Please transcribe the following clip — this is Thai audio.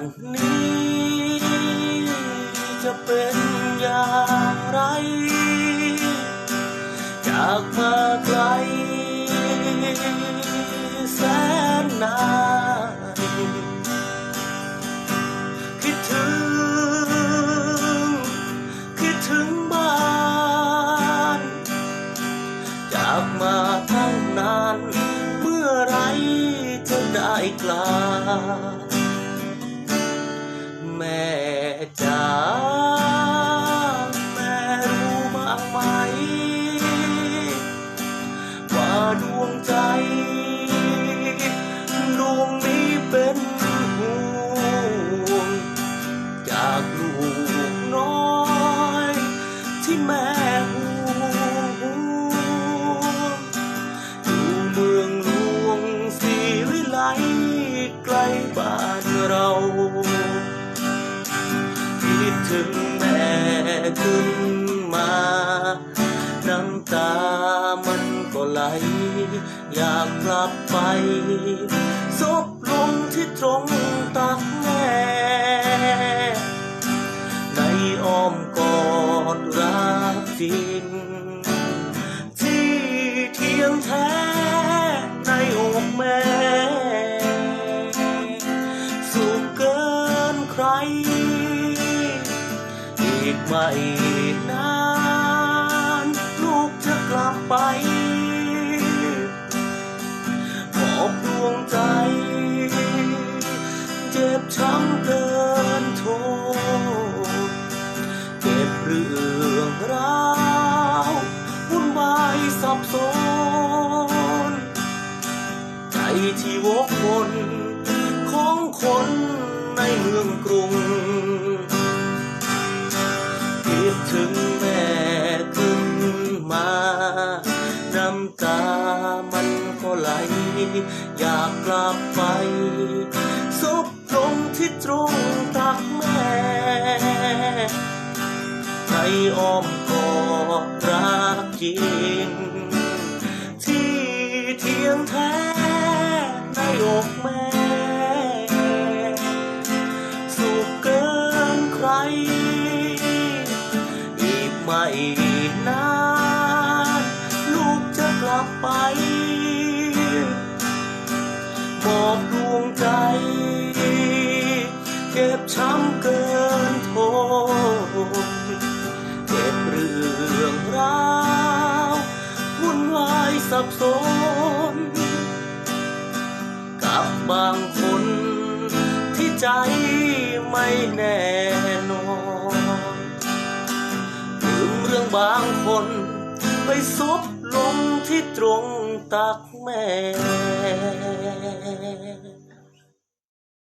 านนี้จะเป็นอย่างไร จากมาไกลแสนนานคิดถึง คิดถึงบ้าน จากมาทั้งนาน เมื่อไรจะได้กลับ ว่าดวงใจดวงนี้เป็นห่วงจากลูกน้อย ที่แม่ห่วงอยู่เมืองหลวงสีวิไลไกล้บ้านเราคิดถึงแม่ขึ้น อยากกลับไปซบลงที่ตรงตักแม่ในอ้อมกอดรักจริง ที่เทียงแท้ในอกแม่ สุขเกินใคร อีกไม่นาน ลูกจะกลับไป จ็บช้ำเกินโทษเก็บเรื่องราววุ่นวายสับสน ใจที่วกวนของคนในเมืองกรุงคิดถึงแม่ขึ้นมา น้ำตามันก็ไหล อยากกลับไป ตรงตักแม่ในอ้อมกอดรักจริง ที่เทียงแท้ในอกแม่ สุขเกินใคร อีกไม่นานลูกจะกลับไปมอบดวงใจ บช้ำเกินทนเก็บเรื่องราววุ่นวายสับสน กับบางคนที่ใจไม่แน่นอนลืมเรื่องบางคนไปซบลงที่ตรงตักแม่